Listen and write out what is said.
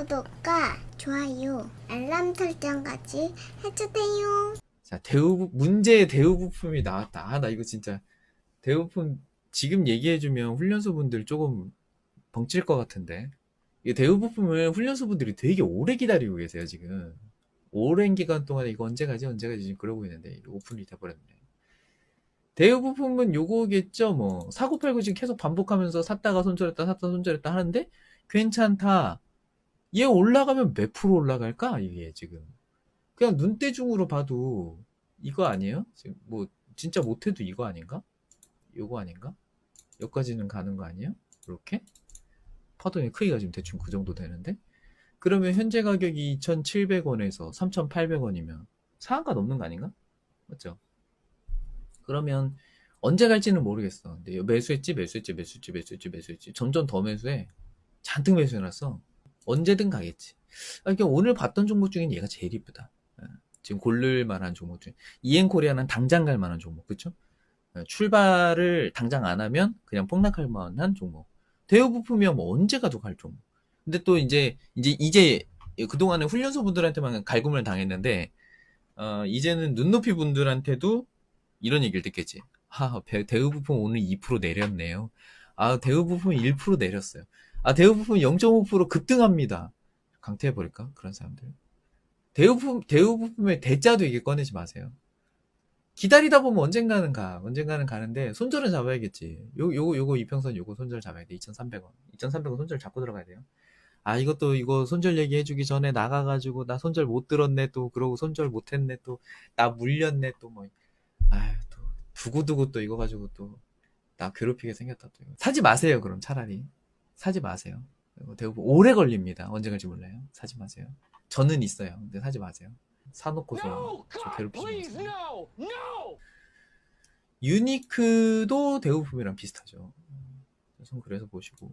구독과 좋아요, 알람 설정까지 해주세요. 자, 대우, 문제의 대우 부품이 나왔다. 아, 나 이거 진짜, 대우 부품 지금 얘기해주면 훈련소 분들 조금 벙찔 것 같은데. 이 대우 부품을 훈련소 분들이 되게 오래 기다리고 계세요, 지금. 오랜 기간 동안 이거 언제 가지, 언제 가지, 지금 그러고 있는데, 오픈이 돼버렸네. 대우 부품은 요거겠죠, 뭐. 사고 팔고 지금 계속 반복하면서 샀다가 손절했다, 샀다 손절했다 하는데, 괜찮다. 얘 올라가면 몇 프로 올라갈까? 이게 지금. 그냥 눈대중으로 봐도 이거 아니에요? 지금 뭐 진짜 못해도 이거 아닌가? 요거 아닌가? 여기까지는 가는 거 아니에요? 이렇게? 파동의 크기가 지금 대충 그 정도 되는데? 그러면 현재 가격이 2,700원에서 3,800원이면 상한가 넘는 거 아닌가? 맞죠? 그러면 언제 갈지는 모르겠어. 근데 매수했지, 매수했지, 매수했지, 매수했지, 매수했지. 점점 더 매수해. 잔뜩 매수해놨어. 언제든 가겠지. 아, 그러니까 오늘 봤던 종목 중엔 얘가 제일 이쁘다. 예, 지금 고를 만한 종목 중 이엔코리아는 당장 갈 만한 종목 그쵸? 예, 출발을 당장 안 하면 그냥 폭락할 만한 종목 대우 부품이야 뭐 언제 가도 갈 종목 근데 또 이제 이제 이제 그동안에 훈련소 분들한테만 갈굼을 당했는데 어, 이제는 눈높이 분들한테도 이런 얘기를 듣겠지 아 배- 대우 부품 오늘 2% 내렸네요 아 대우 부품 1% 내렸어요 아 대우부품 0.5% 급등합니다 강퇴해버릴까 그런 사람들 대우품, 대우부품의 대자도 이게 꺼내지 마세요. 기다리다 보면 언젠가는 가. 언젠가는 가는데, 손절은 잡아야겠지. 요, 요거, 요거 이평선 요거 손절 잡아야 돼. 2,300원. 2,300원 손절 잡고 들어가야 돼요. 아, 이것도 이거 손절 얘기해주기 전에 나가가지고, 나 손절 못 들었네, 또. 그러고 손절 못 했네, 또. 나 물렸네, 또 뭐. 아유, 또. 두고두고 또 이거 가지고 또. 나 괴롭히게 생겼다, 또. 사지 마세요, 그럼 차라리. 사지 마세요. 대부분 오래 걸립니다. 언제 갈지 몰라요. 사지 마세요. 저는 있어요. 근데 사지 마세요. 사놓고서 No, 저 괴롭히지 마세요. no, no. 유니크도 대우품이랑 비슷하죠. 우선 그래서 보시고.